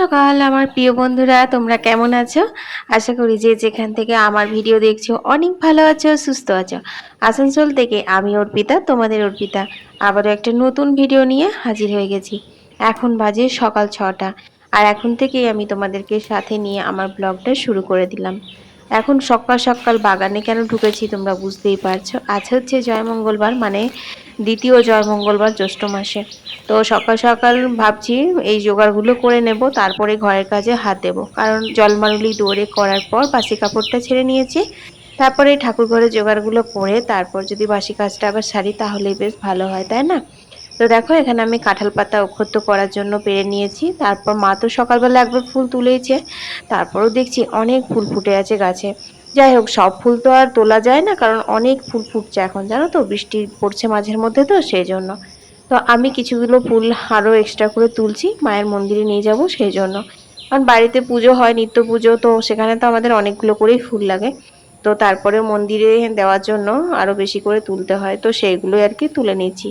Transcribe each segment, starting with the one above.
সকাল, আমার প্রিয় বন্ধুরা, তোমরা কেমন আছো? আশা করি যে যেখান থেকে আমার ভিডিও দেখছ, অনেক ভালো আছো, সুস্থ আছো। আসানসোল থেকে আমি অর্পিতা, তোমাদের অর্পিতা। আবারও একটা নতুন ভিডিও নিয়ে হাজির হয়ে গেছি। এখন বাজে সকাল ছটা, আর এখন থেকেই আমি তোমাদেরকে সাথে নিয়ে আমার ব্লগটা শুরু করে দিলাম। এখন সকাল সকাল বাগানে কেন ঢুকেছি তোমরা বুঝতেই পারছ? আজ হচ্ছে জয় মঙ্গলবার মানে দ্বিতীয় জয় মঙ্গলবার জ্যৈষ্ঠ মাসে। তো সকাল সকাল ভাবছি এই জোগাড়গুলো করে নেব, তারপরে ঘরের কাজে হাত দেব। কারণ জলমারুলি দৌড়ে করার পর বাসি কাপড়টা ছেড়ে নিয়েছি। তারপরে ঠাকুর ঘরের জোগাড়গুলো করে তারপর যদি বাসি কাজটা আবার সারি তাহলেই বেশ ভালো হয়, তাই না? তো দেখো, এখানে আমি কাঁঠাল পাতা অক্ষত্য করার জন্য পেরে নিয়েছি। তারপর মা তো সকালবেলা একবার ফুল তুলেছে। তারপরও দেখছি অনেক ফুল ফুটে আছে গাছে। যাই হোক, সব ফুল তো আর তোলা যায় না, কারণ অনেক ফুল ফুটছে এখন, জানো তো? বৃষ্টি পড়ছে মাঝের মধ্যে তো সেই জন্য তো আমি কিছুগুলো ফুল আরও এক্সট্রা করে তুলছি, মায়ের মন্দিরে নিয়ে যাব সেই জন্য কারণ বাড়িতে পুজো হয়, নিত্য পুজো, তো সেখানে তো আমাদের অনেকগুলো করেই ফুল লাগে। তো তারপরে মন্দিরে দেওয়ার জন্য আরও বেশি করে তুলতে হয়, তো সেইগুলোই আর কি তুলে নিচ্ছি।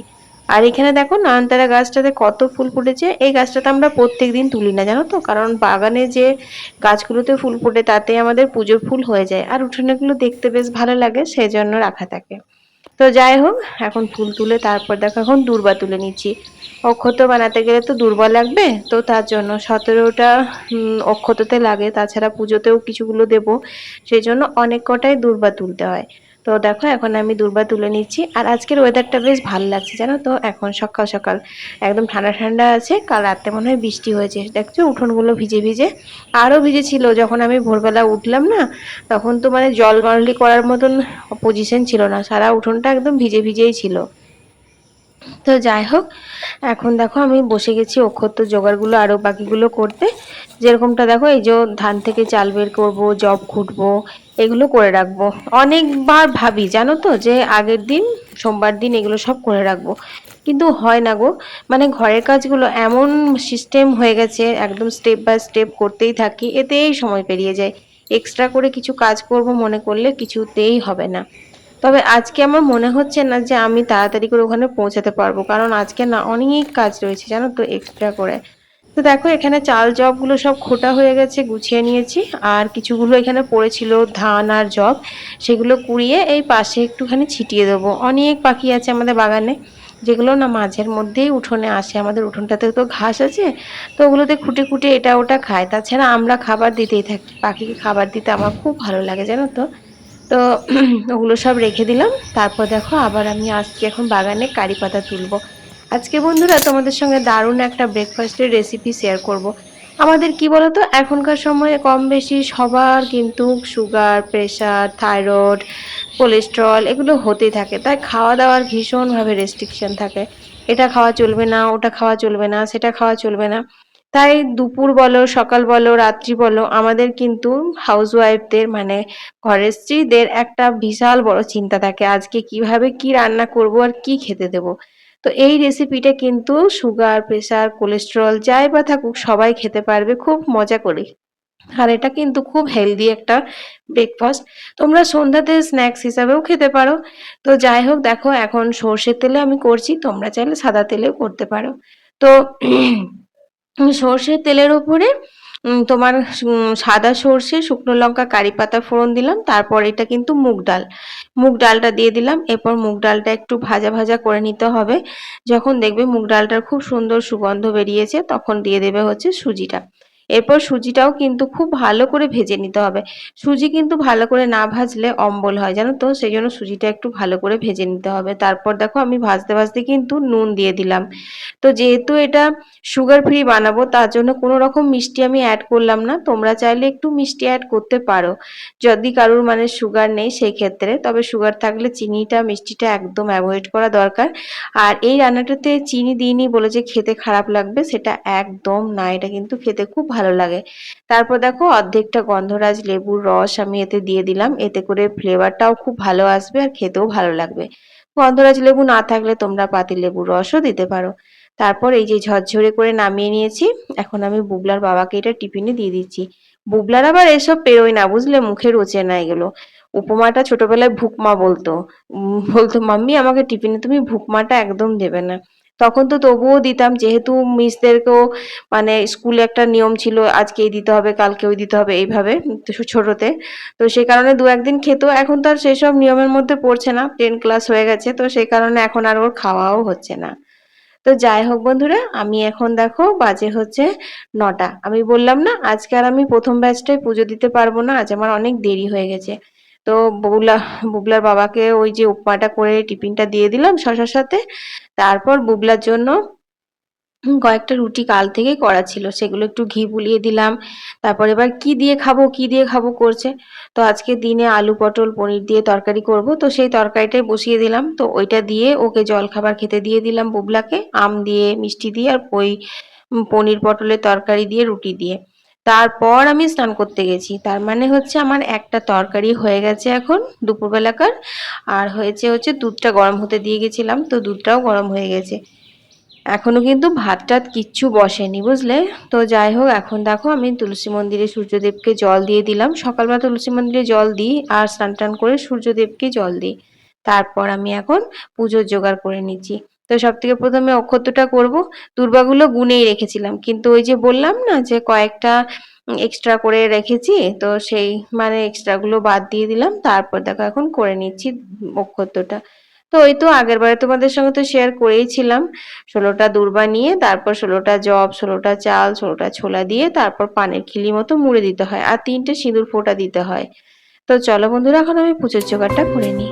আর এখানে দেখো নয়নতারা গাছটাতে কত ফুল ফুটেছে। এই গাছটাতে আমরা প্রত্যেক দিন তুলি না, জানো তো? কারণ বাগানে যে গাছগুলোতে ফুল ফুটে, তাতে আমাদের পুজোর ফুল হয়ে যায়। আর উঠোনেগুলো দেখতে বেশ ভালো লাগে সেই জন্য রাখা থাকে। তো যাই হোক, এখন ফুল তুলে তারপর দেখো এখন দূর্বা তুলে নিচ্ছি। অক্ষত বানাতে গেলে তো দুর্বা লাগবে, তো তার জন্য সতেরোটা অক্ষততে লাগে। তাছাড়া পুজোতেও কিছুগুলো দেব। সেই জন্য অনেক কটাই দুর্বা তুলতে হয়। তো দেখো, এখন আমি দুর্বা তুলে নিচ্ছি। আর আজকের ওয়েদারটা বেশ ভালো লাগছে, জানো তো? এখন সকাল সকাল একদম ঠান্ডা ঠান্ডা আছে। কাল রাতে মনে হয় বৃষ্টি হয়েছে। দেখছ? উঠোনগুলো ভিজে ভিজে। আরও ভিজে ছিল যখন আমি ভোরবেলা উঠলাম না, তখন তো মানে জল মারলি করার মতন পজিশন ছিল না। সারা উঠোনটা একদম ভিজে, ভিজেই ছিল। তো যাই হোক, এখন দেখো আমি বসে গেছি অক্ষত্য জোগাড়গুলো আরও বাকিগুলো করতে। যেরকমটা দেখো, এই যে ধান থেকে চাল বের করব, জব খুঁটবো, এগুলো করে রাখব। অনেকবার ভাবি, জানো তো, যে আগের দিন, সোমবার দিন এগুলো সব করে রাখব। কিন্তু হয় না গো মানে ঘরের কাজগুলো এমন সিস্টেম হয়ে গেছে, একদম স্টেপ বাই স্টেপ করতেই থাকি, এতেই সময় পেরিয়ে যায়। এক্সট্রা করে কিছু কাজ করব মনে করলে কিছুতেই হবে না। তবে আজকে আমার মনে হচ্ছে না যে আমি তাড়াতাড়ি করে ওখানে পৌঁছাতে পারব, কারণ আজকে না অনেক কাজ রয়েছে, জানো তো এক্সট্রা করে। তো দেখো, এখানে চাল জবগুলো সব খোটা হয়ে গেছে, গুছিয়ে নিয়েছি। আর কিছুগুলো এখানে পড়েছিল ধান আর জব, সেগুলো কুড়িয়ে এই পাশে একটুখানি ছিটিয়ে দেবো। অনেক পাখি আছে আমাদের বাগানে, যেগুলো না মাঝের মধ্যেই উঠোনে আসে। আমাদের উঠোনটাতে তো ঘাস আছে, তো ওগুলোতে খুঁটে খুঁটে এটা ওটা খায়। তাছাড়া আমরা খাবার দিতেই থাকি, পাখিকে খাবার দিতে আমার খুব ভালো লাগে, জানো তো। তো ওগুলো সব রেখে দিলাম। তারপর দেখো আবার আমি আজকে এখন বাগানে কারি পাতা তুলবো। আজকে বন্ধুরা তোমাদের সঙ্গে দারুণ একটা ব্রেকফাস্টের রেসিপি শেয়ার করব। আমাদের কি বলতো, এখনকার সময়ে কম বেশি সবার কিন্তু সুগার প্রেশার থাইরয়েড কোলেস্ট্রল এগুলো হতেই থাকে। তাই খাওয়া দাওয়ার ভীষণভাবে রেস্ট্রিকশন থাকে। এটা খাওয়া চলবে না, ওটা খাওয়া চলবে না, সেটা খাওয়া চলবে না। তাই দুপুর বলো, সকাল বলো, রাত্রি বলো, আমাদের কিন্তু হাউস ওয়াইফদের মানে ঘরের স্ত্রীদের একটা বিশাল বড় চিন্তা থাকে, আজকে কীভাবে কি রান্না করব আর কি খেতে দেব। তো এই রেসিপিটা কিন্তু সুগার প্রেশার কোলেস্ট্রল যাই বা থাকুক, সবাই খেতে পারবে, খুব মজা করে আর এটা কিন্তু খুব হেলদি একটা ব্রেকফাস্ট তোমরা সন্ধ্যাতে স্ন্যাক্স হিসাবেও খেতে পারো। তো যাই হোক, দেখো, এখন সর্ষের তেলে আমি করছি, তোমরা চাইলে সাদা তেলেও করতে পারো। তো সর্ষের তেলের উপরে তোমার সাদা সর্ষে, শুকনো লঙ্কা, কারি পাতা ফোড়ন দিলাম, তারপর এটা কিন্তু মুগ ডাল। মুগ ডালটা দিয়ে দিলাম, এরপর মুগ ডালটা একটু ভাজা ভাজা করে নিতে হবে। যখন দেখবে মুগ ডালটার খুব সুন্দর সুগন্ধ বেরিয়েছে, তখন দিয়ে দেবে হচ্ছে সুজিটা। এরপর সুজিটাও কিন্তু খুব ভালো করে ভেজে নিতে হবে। সুজি কিন্তু ভালো করে না ভাজলে অম্বল হয়, জানো তো? সেই জন্য সুজিটা একটু ভালো করে ভেজে নিতে হবে। তারপর দেখো আমি ভাজতে ভাজতে কিন্তু নুন দিয়ে দিলাম। তো যেহেতু এটা সুগার ফ্রি বানাবো, তার জন্য কোনো রকম মিষ্টি আমি অ্যাড করলাম না। তোমরা চাইলে একটু মিষ্টি অ্যাড করতে পারো। যদি কারোর মানে সুগার নেই সেই ক্ষেত্রে তবে সুগার থাকলে চিনিটা, মিষ্টিটা একদম অ্যাভয়েড করা দরকার। আর এই রান্নাটাতে চিনি দিইনি বলে যে খেতে খারাপ লাগবে, সেটা একদম না। এটা কিন্তু খেতে খুব ভালো লাগে। তারপর দেখো অর্ধেকটা গন্ধরাজ লেবুর রস আমি এতে দিয়ে দিলাম। এতে করে ফ্লেভারটাও খুব ভালো আসবে আর খেতেও ভালো লাগবে। গন্ধরাজ লেবু না থাকলে তোমরা পাতি লেবুর রসও দিতে পারো। তারপর এই যে ঝরঝরে করে নামিয়ে নিয়েছি, এখন আমি বুবলার বাবাকে এটা টিফিনে দিয়ে দিচ্ছি। বুবলার আবার এসব পেরোয় না, বুঝলে? মুখে রোচে না এগুলো। উপমাটা ছোটবেলায় ভুকমা বলতো। বলতো, মাম্মি, আমাকে টিফিনে তুমি ভুকমাটা একদম দেবে না। তখন তো তবুও দিতাম, যেহেতু মিসদেরকেও মানে স্কুলে একটা নিয়ম ছিল আজকে এই দিতে হবে কালকে ওই দিতে হবে এইভাবে ছোটতে। তো সেই কারণে দু একদিন খেতো, এখন তো আর সেসব নিয়মের মধ্যে পড়ছে না টেন ক্লাস হয়ে গেছে, তো সেই কারণে এখন আর ওর খাওয়াও হচ্ছে না। তো যাই হোক বন্ধুরা, আমি এখন দেখো বাজে হচ্ছে নটা। আমি বললাম না, আজকে আর আমি প্রথম ব্যাচটায় পুজো দিতে পারব না, আজ আমার অনেক দেরি হয়ে গেছে। তো বুবলা, বুবলার বাবাকে ওই যে উপমাটা করে টিফিনটা দিয়ে দিলাম শশার সাথে। তারপর বুবলার জন্য কয়েকটা রুটি কাল থেকেই করা ছিল, সেগুলো একটু ঘি বুলিয়ে দিলাম। তারপর এবার কি দিয়ে খাব, কি দিয়ে খাব করছে। তো আজকে দিনে আলু, পটল, পনির দিয়ে তরকারি করব, তো সেই তরকারিটাই বসিয়ে দিলাম। তো ওইটা দিয়ে ওকে জল খাবার খেতে দিয়ে দিলাম বুবলাকে, আম দিয়ে, মিষ্টি দিয়ে আর ওই পনির, পটলের তরকারি দিয়ে, রুটি দিয়ে। তারপর আমি স্নান করতে গেছি। তার মানে হচ্ছে আমার একটা তরকারি হয়ে গেছে এখন দুপুরবেলাকার। আর হয়েছে হচ্ছে দুধটা গরম হতে দিয়ে গেছিলাম, তো দুধটাও গরম হয়ে গেছে। এখনও কিন্তু ভাত টাত কিচ্ছু বসেনি, বুঝলে? তো যাই হোক, এখন দেখো আমি তুলসী মন্দিরে সূর্যদেবকে জল দিয়ে দিলাম। সকালবেলা তুলসী মন্দিরে জল দিই আর স্নান টান করে সূর্যদেবকে জল দিই। তারপর আমি এখন পুজোর জোগাড় করে নিচ্ছি। তো সব থেকে প্রথমে অক্ষতটা করব। দুর্বাগুলো গুনেই রেখেছিলাম। কিন্তু ওই যে বললাম না যে কয়েকটা এক্সট্রা করে রেখেছি, তো সেই মানে এক্সট্রাগুলো বাদ দিয়ে দিলাম। তারপর দেখো এখন করে নিচ্ছি অক্ষতটা। তো ওই তো আগের বারে তোমাদের সঙ্গে তো শেয়ার করেইছিলাম ষোলোটা দূর্বা নিয়ে, তারপর ষোলোটা জব, ষোলোটা চাল, ষোলোটা ছোলা দিয়ে তারপর পানের খিলি মতো মুড়ে দিতে হয়। আর তিনটে সিঁদুর ফোঁটা দিতে হয়। তো চলো বন্ধুরা, এখন আমি পুজোর জোগাড়টা করে নিই।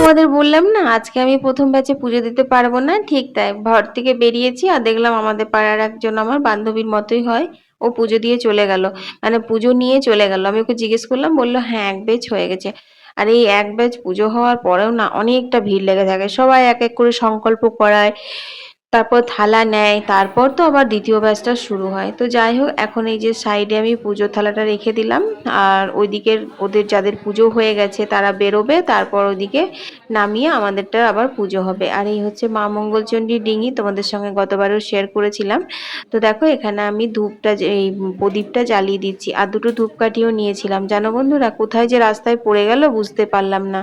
তোমাদের বললাম না, আজকে আমি প্রথম ব্যাচে পুজো দিতে পারব না। ঠিক তাই, ঘর থেকে বেরিয়েছি আর দেখলাম আমাদের পাড়ার একজন আমার বান্ধবীর মতোই হয়, ও পুজো দিয়ে চলে গেল। মানে পুজো নিয়ে চলে গেল। আমি ওকে জিজ্ঞেস করলাম, বলল হ্যাঁ এক ব্যাচ হয়ে গেছে। আর এই এক ব্যাচ পুজো হওয়ার পরেও না অনেকটা ভিড় লেগে থাকে। সবাই এক এক করে সংকল্প করায়। তারপর থালা নেয়, তারপর তো আবার দ্বিতীয় ব্যাচটা শুরু হয়। তো যাই হোক, এখন এই যে সাইডে আমি পুজোর থালাটা রেখে দিলাম। আর ওইদিকের ওদের যাদের পুজো হয়ে গেছে, তারা বেরোবে, তারপর ওদিকে নামিয়ে আমাদেরটা আবার পুজো হবে। আর এই হচ্ছে মা মঙ্গলচণ্ডীর ডিঙি, তোমাদের সঙ্গে গতবারও শেয়ার করেছিলাম। তো দেখো, এখানে আমি ধূপটা এই প্রদীপটা জ্বালিয়ে দিচ্ছি। আর দুটো ধূপকাঠিও নিয়েছিলাম। জানো বন্ধুরা, কোথায় যে রাস্তায় পড়ে গেল বুঝতে পারলাম না।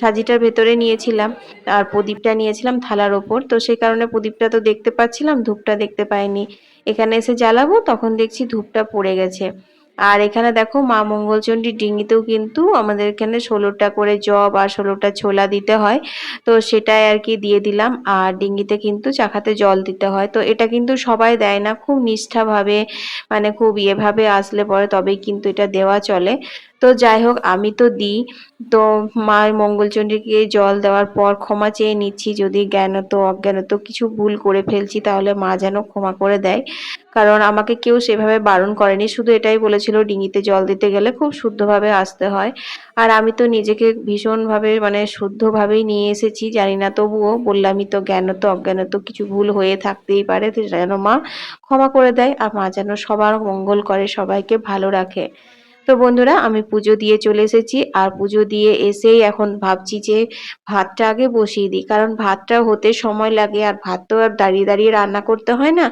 সাজিটার ভেতরে নিয়েছিলাম আর প্রদীপটা নিয়েছিলাম থালার ওপর। তো সেই কারণে প্রদীপটা তো দেখতে পাচ্ছিলাম, ধূপটা দেখতে পাইনি। এখানে এসে জ্বালাবো, তখন দেখছি ধূপটা পড়ে গেছে। আর এখানে দেখো মা মঙ্গলচণ্ডীর ডিঙিতেও কিন্তু আমাদের এখানে ষোলোটা করে জব আর ষোলোটা ছোলা দিতে হয়। তো সেটাই আর কি দিয়ে দিলাম আর ডিঙ্গিতে কিন্তু চাখাতে জল দিতে হয়। তো এটা কিন্তু সবাই দেয় না, খুব নিষ্ঠাভাবে মানে খুব ইয়েভাবে আসলে পরে তবেই কিন্তু এটা দেওয়া চলে। তো যাই হোক, আমি তো দিই। তো মা মঙ্গলচণ্ডীকে জল দেওয়ার পর ক্ষমা চেয়ে নিচ্ছি, যদি জ্ঞানত অজ্ঞানত কিছু ভুল করে ফেলছি, তাহলে মা যেন ক্ষমা করে দেয়। কারণ আমাকে কেউ সেভাবে বারণ করেনি, শুধু এটাই বলেছিল, ডিঙিতে জল দিতে গেলে খুব শুদ্ধভাবে আসতে হয়। আর আমি তো নিজেকে ভীষণভাবে মানে শুদ্ধভাবেই নিয়ে এসেছি, জানি না তবুও বললামই তো জ্ঞানত অজ্ঞানত কিছু ভুল হয়ে থাকতেই পারে যেন মা ক্ষমা করে দেয়, আর মা যেন সবার মঙ্গল করে, সবাইকে ভালো রাখে। তো বন্ধুরা, আমি পুজো দিয়ে চলে এসেছি। আর পুজো দিয়ে এসেই এখন ভাবছি যে ভাতটা আগে বসিয়ে দিই। কারণ ভাতটা হতে সময় লাগে আর ভাত তো আর দাঁড়িয়ে দাঁড়িয়ে রান্না করতে হয় না,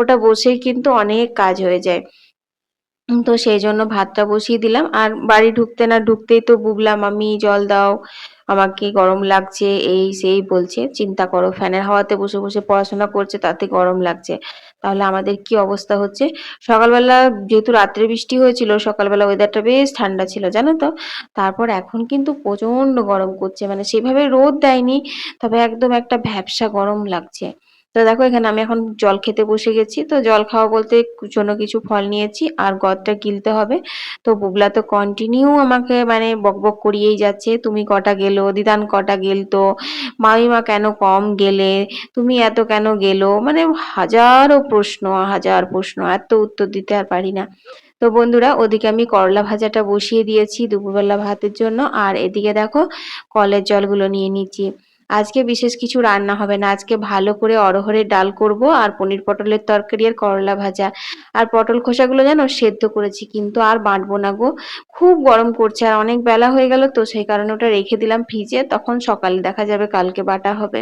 ওটা বসেই কিন্তু অনেক কাজ হয়ে যায়। তো সেই জন্য ভাতটা বসিয়ে দিলাম। আর বাড়ি ঢুকতে না ঢুকতেই তো বুবলাম আমি জল দাও আমাকে গরম লাগছে, এই সেই বলছে, চিন্তা করো, ফ্যানের হাওয়াতে বসে বসে পড়াশোনা করছে, তাতে গরম লাগছে। তাহলে আমাদের কি অবস্থা হচ্ছে? সকালবেলা যেহেতু রাত্রে বৃষ্টি হয়েছিল, সকালবেলা ওয়েদারটা বেশ ঠান্ডা ছিল, জানো তো? তারপর এখন কিন্তু প্রচণ্ড গরম করছে মানে সেভাবে রোদ দেয়নি, তবে একদম একটা ভ্যাবসা গরম লাগছে। তো দেখো, এখানে আমি এখন জল খেতে বসে গেছি। তো জল খাওয়া বলতে জন্য কিছু ফল নিয়েছি আর গদটা গিলতে হবে। তো বুগলা তো কন্টিনিউ আমাকে মানে বকবক করিয়েই যাচ্ছে। তুমি কটা গেলো? দিদান কটা গেলতো? মামিমা কেন কম গেলে? তুমি এত কেন গেলো? মানে হাজারো প্রশ্ন, হাজার প্রশ্ন, এত উত্তর দিতে আর পারি না। তো বন্ধুরা, ওদিকে আমি করলা ভাজাটা বসিয়ে দিয়েছি দুপুরবেলা ভাতের জন্য। আর এদিকে দেখো, কলের জলগুলো নিয়ে নিচ্ছি। আজকে বিশেষ কিছু রান্না হবে না। আজকে ভালো করে অরহরের ডাল করব আর পনির পটলের তরকারি আর করলা ভাজা। আর পটল খোসাগুলো যেন সেদ্ধ করেছি, কিন্তু আর বাঁটবো না গো। খুব গরম করছে আর অনেক বেলা হয়ে গেল তো, সেই কারণে ওটা রেখে দিলাম ফ্রিজে। তখন সকালে দেখা যাবে কালকে বাটা হবে।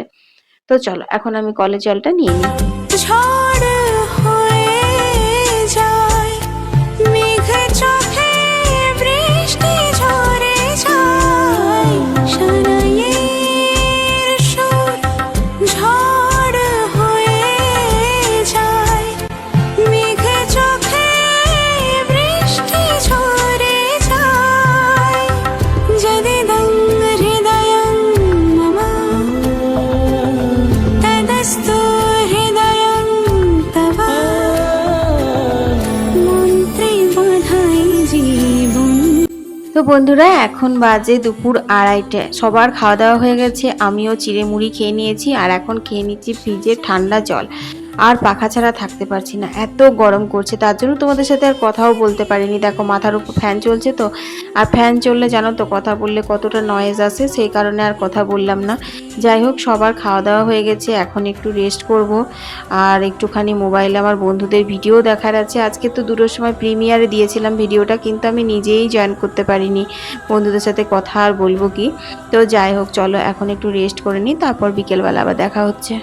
তো চলো, এখন আমি কলের জলটা নিয়ে নিই। তো বন্ধুরা, এখন বাজে দুপুর আড়াইটে। সবার খাওয়া দাওয়া হয়ে গেছে, আমিও চিড়ে মুড়ি খেয়ে নিয়েছি, আর এখন খেয়ে নিচ্ছি ফ্রিজে ঠান্ডা জল। আর পাখা ছাড়া থাকতে পারছি না। এত গরম করছে, তার জন্য তোমাদের সাথে আর কথাও বলতে পারিনি। দেখো, মাথার উপর ফ্যান চলছে তো, আর ফ্যান চললে জানো তো, কথা বললে কতটা নয়েজ আসে, সেই কারণে আর কথা বললাম না। যাই হোক, সবার খাওয়া দাওয়া হয়ে গেছে, এখন একটু রেস্ট করব। আর একটুখানি মোবাইলে আমার বন্ধুদের ভিডিও দেখার আছে। আজকে তো দুটোর সময় প্রিমিয়ারে দিয়েছিলাম ভিডিওটা কিন্তু আমি নিজেই জয়েন করতে পারিনি। বন্ধুদের সাথে কথা আর বলব কি? তো যাই হোক, চলো, এখন একটু রেস্ট করে নিই, তারপর বিকেলবেলা আবার দেখা হচ্ছে।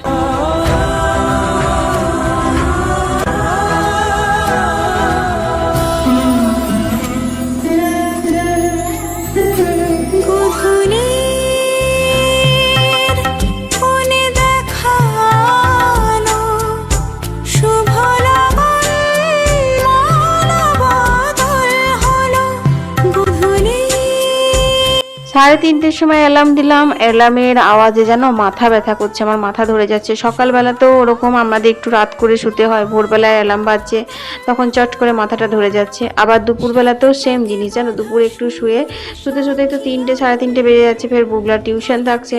সাড়ে তিনটের সময় অ্যালার্ম দিলাম। অ্যালার্মের আওয়াজে যেন মাথা ব্যথা করছে, আমার মাথা ধরে যাচ্ছে। সকালবেলা তো ওরকম আমাদের একটু রাত করে শুতে হয়, ভোরবেলায় অ্যালার্ম বাজছে, তখন চট করে মাথাটা ধরে যাচ্ছে। আবার দুপুরবেলাতেও সেম জিনিস জানো দুপুরে একটু শুয়ে শুতে শুতে তো তিনটে, সাড়ে তিনটে বেজে যাচ্ছে, ফের বুগলার টিউশন থাকছে।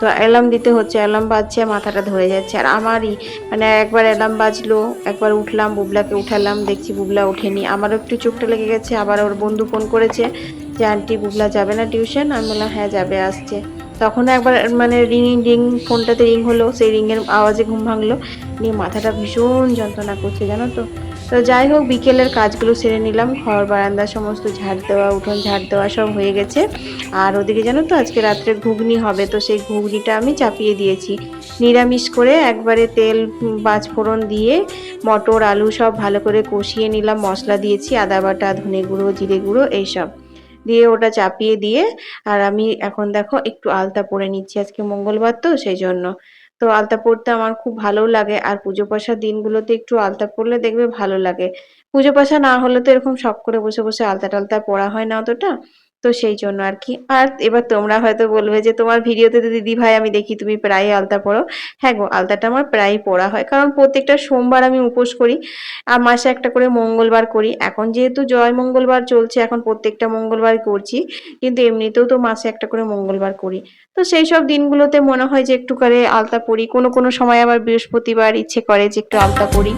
তো অ্যালার্ম দিতে হচ্ছে অ্যালার্ম বাজছে, মাথাটা ধরে যাচ্ছে। আর আমারই মানে একবার অ্যালার্ম বাজলো, একবার উঠলাম, বুবলাকে উঠালাম, দেখছি বুবলা ওঠেনি। আমারও একটু চোখটা লেগে গেছে, আবার ওর বন্ধু ফোন করেছে। যে আন্টি বুবলা যাবে না টিউশন? আমি বললাম হ্যাঁ যাবে আসছে। তখন একবার মানে রিং রিং ফোনটাতে রিং হলো সেই রিংয়ের আওয়াজে ঘুম ভাঙলো। নিয়ে মাথাটা ভীষণ যন্ত্রণা করছে জানো তো। তো যাই হোক বিকেলের কাজগুলো সেরে নিলাম। ঘর বারান্দা সমস্ত ঝাড় দেওয়া উঠোন ঝাড় দেওয়া সব হয়ে গেছে। আর ওদিকে জানো তো আজকে রাত্রে ঘুগনি হবে তো সেই ঘুগনিটা আমি চাপিয়ে দিয়েছি। নিরামিষ করে একবারে তেল উম, পাঁচ ফোড়ন দিয়ে মটর আলু সব ভালো করে কষিয়ে নিলাম মশলা দিয়েছি আদা বাটা ধনে গুঁড়ো জিরে গুঁড়ো এইসব। দিয়ে ওটা চাপিয়ে দিয়ে, আর আমি এখন দেখো একটু আলতা পরে নিচ্ছি। আজকে মঙ্গলবার তো, সেই জন্য। তো আলতা পরতে আমার খুব ভালো লাগে, আর পুজো পাশার দিনগুলোতে একটু আলতা পরলে দেখবে ভালো লাগে। পুজো পাশা না হলে তো এরকম শখ করে বসে বসে আলতা টালতা পরা হয় না অতটা। তো সেই জন্য আর কি। আর এবার তোমরা হয়তো বলবে যে তোমার ভিডিওতে তো দিদি ভাই আমি দেখি, তুমি প্রায় আলতা পড়ো। হ্যাঁ গো, আলতাটা আমার প্রায় পড়া হয়। কারণ প্রত্যেকটা সোমবার আমি উপোস করি, আর মাসে একটা করে মঙ্গলবার করি। এখন যেহেতু জয় মঙ্গলবার চলছে, এখন প্রত্যেকটা মঙ্গলবার করছি। কিন্তু এমনিতেও তো মাসে একটা করে মঙ্গলবার করি। তো সেই সব দিনগুলোতে মনে হয় যে একটু করে আলতা পড়ি। কোনো কোনো সময় আবার বৃহস্পতিবার ইচ্ছে করে যে একটু আলতা পরি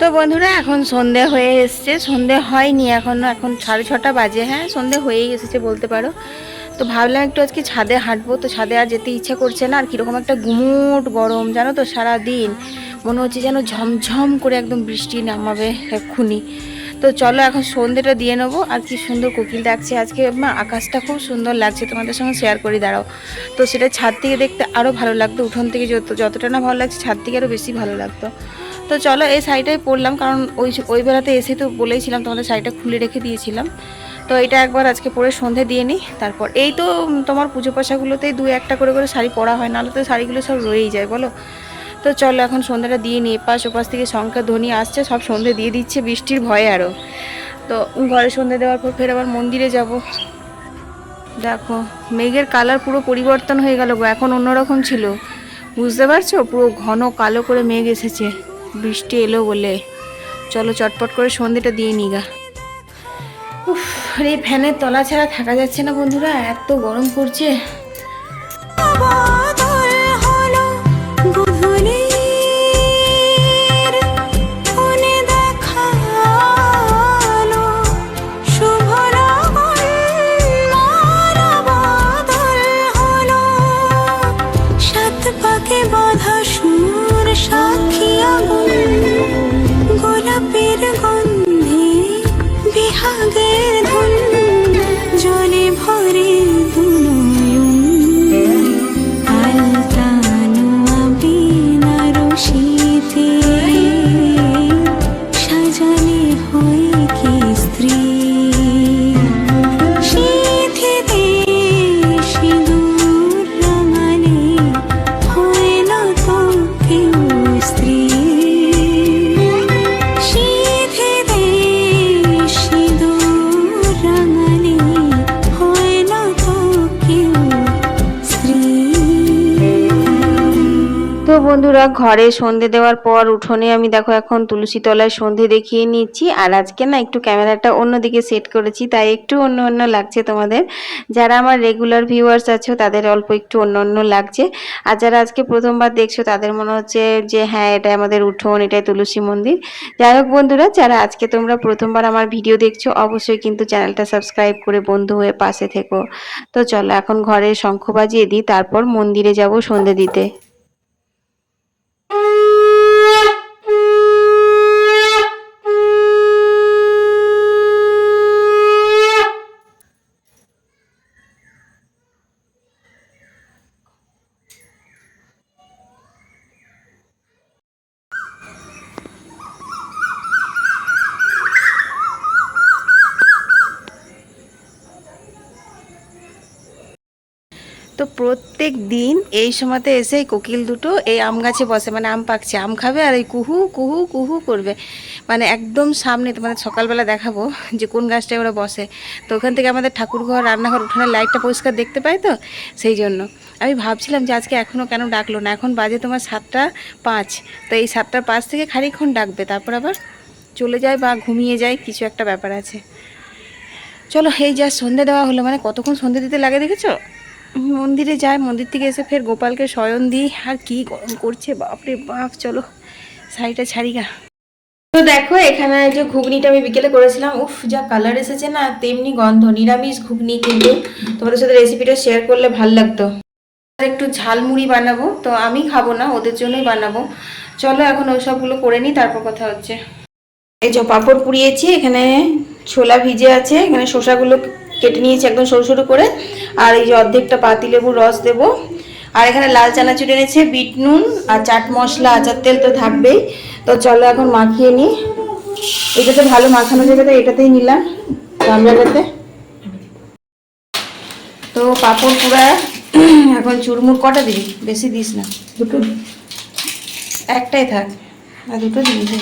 তো বন্ধুরা, এখন সন্ধে হয়ে এসছে। সন্ধে হয়নি, এখনও, এখন সাড়ে ছটা বাজে। হ্যাঁ সন্ধে হয়েই এসেছে বলতে পারো। তো ভাবলাম একটু আজকে ছাদে হাঁটবো। তো ছাদে আর যেতে ইচ্ছে করছে না, আর কীরকম একটা গুমোট গরম, জানো তো সারা দিন মনে হচ্ছে যেন ঝমঝম করে একদম বৃষ্টি নামাবে এক্ষুনি। তো চলো, এখন সন্ধেটা দিয়ে নেব। আর কি সুন্দর কোকিল ডাকছে আজকে। আকাশটা খুব সুন্দর লাগছে, তোমাদের সঙ্গে শেয়ার করে দাঁড়াও। তো সেটা ছাদ থেকে দেখতে আরও ভালো লাগতো, উঠোন থেকে যত যতটা না ভালো লাগছে, ছাদ থেকে আরও বেশি ভালো লাগতো। তো চলো এই শাড়িটাই পরলাম, কারণ ওই ওই বেলাতে এসে তো বলেইছিলাম তোমাদের শাড়িটা খুলে রেখে দিয়েছিলাম। তো এটা একবার আজকে পরে সন্ধে দিয়ে নিই, তারপর এই তো তোমার পুজো পাশাগুলোতেই দু একটা করে করে শাড়ি পরা হয়, নাহলে তো শাড়িগুলো সব রয়েই যায়, বলো? তো চলো এখন সন্ধ্যাটা দিয়ে নিই, এপাশ ওপাশ থেকে শঙ্কা ধ্বনি আসছে, সব সন্ধে দিয়ে দিচ্ছে, বৃষ্টির ভয়ে আরও তো ঘরে সন্ধে দেওয়ার পর ফের আবার মন্দিরে যাব। দেখো, মেঘের কালার পুরো পরিবর্তন হয়ে গেল গো, এখন অন্যরকম ছিল। বুঝতে পারছ? পুরো ঘন কালো করে মেঘ এসেছে। বৃষ্টি এলো বলে। চলো চটপট করে সন্ধেটা দিয়ে নিগা উফ রে ফ্যানের তলা ছাড়া থাকা যাচ্ছে না বন্ধুরা, এত গরম পড়ছে। বন্ধুরা, ঘরে সন্ধে দেওয়ার পর উঠোনে আমি দেখো এখন তুলসী তলায় সন্ধে দেখিয়ে নিচ্ছি। আর আজকে না একটু ক্যামেরাটা অন্যদিকে সেট করেছি, তাই একটু অন্য অন্য লাগছে তোমাদের। যারা আমার রেগুলার ভিউয়ার্স আছো, তাদের অল্প একটু অন্য অন্য লাগছে। আর যারা আজকে প্রথমবার দেখছ, তাদের মনে হচ্ছে যে হ্যাঁ এটা আমাদের উঠোন, এটাই তুলসী মন্দির। যাই হোক বন্ধুরা, যারা আজকে তোমরা প্রথমবার আমার ভিডিও দেখছ, অবশ্যই কিন্তু চ্যানেলটা সাবস্ক্রাইব করে বন্ধু হয়ে পাশে থেকো। তো চলো, এখন ঘরে শঙ্খ বাজিয়ে দিই, তারপর মন্দিরে যাব সন্ধে দিতে। Música তো প্রত্যেক দিন এই সময়তে এসে কোকিল দুটো এই আম গাছে বসে মানে আম পাকছে, আম খাবে আর এই কুহু কুহু কুহু করবে। মানে একদম সামনে তোমাদের সকালবেলা দেখাবো যে কোন গাছটায় ওরা বসে। তো ওখান থেকে আমাদের ঠাকুরঘর, রান্নাঘর উঠানের লাইটটা পরিষ্কার দেখতে পাই তো? সেই জন্য। আমি ভাবছিলাম যে আজকে এখনও কেন ডাকলো না? এখন বাজে তোমার সাতটা পাঁচ। তো এই সাতটা পাঁচ থেকে খানিকক্ষণ ডাকবে, তারপর আবার চলে যায় বা ঘুমিয়ে যায়, কিছু একটা ব্যাপার আছে। চলো, এই যা সন্ধে দেওয়া হলো মানে কতক্ষণ সন্ধে দিতে লাগে দেখেছ? মন্দিরে যায়, মন্দির থেকে এসে ফের গোপালকে শয়ন দিই। আর কি গরম করছে, বাপরে বাপ, চলো, শাড়িটা ছাড়ি গা তো দেখো, এখানে যে ঘুগনিটা আমি বিকেলে করেছিলাম, উফ, যা কালার এসেছে না, তেমনি গন্ধ, নিরামিষ ঘুগনি কিন্তু। তোমাদের সাথে রেসিপিটা শেয়ার করলে ভালো লাগতো। একটু ঝালমুড়ি বানাবো, তো আমি খাব না, ওদের জন্যই বানাবো। চলো, এখন ওই সবগুলো করে নিই, তারপর কথা হচ্ছে। এই যে পাঁপড় পুড়িয়েছি, এখানে ছোলা ভিজে আছে, এখানে শসাগুলো কেটে নিয়েছি একদম সরু সরু করে। আর এই যে অর্ধেকটা পাতি পাতিলেবুর রস দেবো। আর এখানে লাল চানাচুর এনেছে, বিট নুন আর চাট মশলা, আচার তেল তো থাকবেই। তো চলো এখন মাখিয়ে নিই। এটাতে ভালো মাখানো যাবে তো এটাতেই নিলাম, গামলাটাতে। তো পাঁপড় পুরা এখন চুরমুর কটা দিবি? বেশি দিস না। দুটো একটাই থাক। আর দুটো দিবি।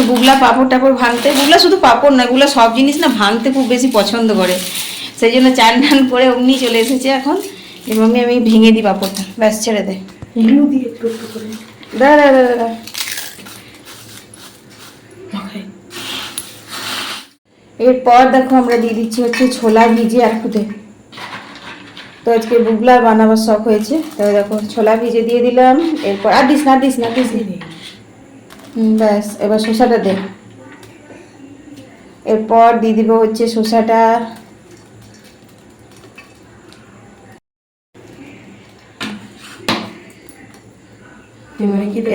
তো গুগলা পাঁপড় টাপড় ভাঙতে গুগলা শুধু পাঁপড় না গুগলা সব জিনিস না ভাঙতে খুব বেশি পছন্দ করে। সেই জন্য চান টান করে অমনি চলে এসেছে এখন এবং আমি ভেঙে দিই পাঁপড়টা। ব্যাস ছেড়ে দে। দিয়ে দাঁড়া দাঁড়া দাঁড়া এরপর দেখো আমরা দিয়ে দিচ্ছি হচ্ছে ছোলা ভিজে আর খুদে তো আজকে বুগলা বানাবার শখ হয়েছে তো দেখো ছোলা ভিজে দিয়ে দিলাম এরপর আর দিস না দিস না দিস ব্যাস এবার শসাটা দে। এরপর দিয়ে দিব হচ্ছে শসাটা।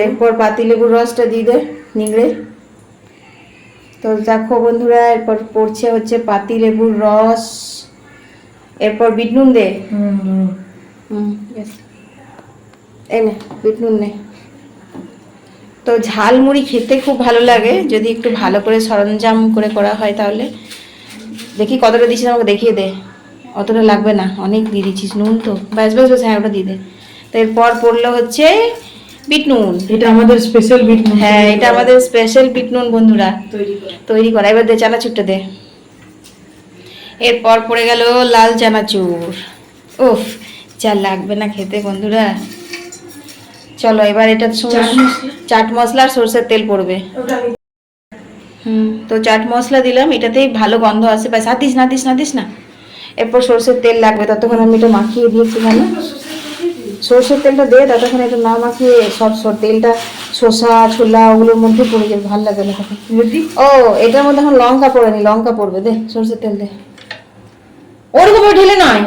এরপর পাতিলেবুর রসটা দিয়ে দে নিংড়ে। তো দেখো বন্ধুরা এরপর পড়ছে হচ্ছে পাতি লেবুর রস। এরপর বিট নুন দে। হুম হুম। এই নে বিট নুন নে। তো ঝালমুড়ি খেতে খুব ভালো লাগে। যদি একটু ভালো করে সরঞ্জাম করে করা হয় তাহলে। দেখি কতটা দিচ্ছিস আমাকে দেখিয়ে দে। অতটা লাগবে না অনেক দিয়ে দিচ্ছিস। নুন তো। ব্যাস ব্যাস ব্যাস হ্যাঁ ওটা দিয়ে দে। তো এরপর পড়ল হচ্ছে বিট নুন। এটা আমাদের স্পেশাল বিট নুন। হ্যাঁ এটা আমাদের স্পেশাল বিট নুন বন্ধুরা। তৈরি করে। এবার দে চানাচুরটা দে। এরপর পড়ে গেল লাল চানাচুর। উফ যা লাগবে না খেতে বন্ধুরা। চলো এবার এটা চাট মশলা? আর সরষের তেল পড়বে। হুম তো চাট মশলা দিলাম এটাতেই ভালো গন্ধ আসে। আর দিস না দিস না দিস না। এরপর সরষের তেল লাগবে ততক্ষণ আমি এটা মাখিয়ে দিয়েছি ভালো সরষের তেলটা দে ততক্ষণ এটা না মাখিয়ে সব সর- তেলটা শসা ছোলা ওগুলোর মধ্যে পড়ে যাবে ভালো লাগে না তখন ও এটার মধ্যে এখন লঙ্কা পড়েনি লঙ্কা পড়বে দে সরষের তেল দে। ওরকম ঢেলে নয়।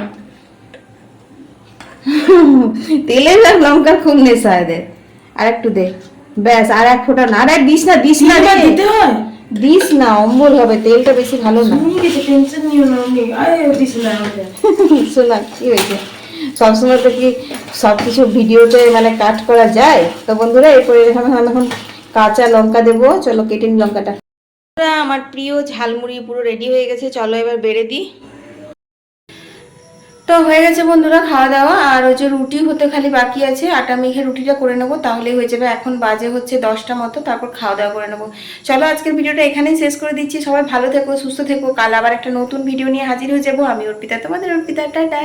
তেলের আর লঙ্কার খুব নেশা এদের আর একটু দে। ব্যাস আর এক ফোঁটা না। আর এক দিস না দিস না দিতে হয়? দিস না অম্বল হবে। তেলটা বেশি ভালো না। তুমি কিছু টেনশন নিও না দিস না শোনা কি হয়েছে? সবসময় তো কি সব কিছু ভিডিওতে মানে কাট করা যায়? তো বন্ধুরা এরপরে এখানে আমি এখন কাঁচা লঙ্কা দেবো। চলো কেটে নি লঙ্কাটা। আমার প্রিয় ঝালমুড়ি পুরো রেডি হয়ে গেছে। চলো এবার বেড়ে দিই। তো হয়ে গেছে বন্ধুরা, খাওয়া দাওয়া। আর ওই যে রুটি হতে খালি বাকি আছে। আটা মেখে রুটিটা করে নেব, তাহলেই হয়ে যাবে। এখন বাজে হচ্ছে দশটা মতো, তারপর খাওয়া দাওয়া করে নেব। চলো আজকের ভিডিওটা এখানেই শেষ করে দিচ্ছি। সবাই ভালো থেকো, সুস্থ থেকো। কাল আবার একটা নতুন ভিডিও নিয়ে হাজির হয়ে যাব। আমি অর্পিতা, তোমাদের অর্পিতা, টাটা!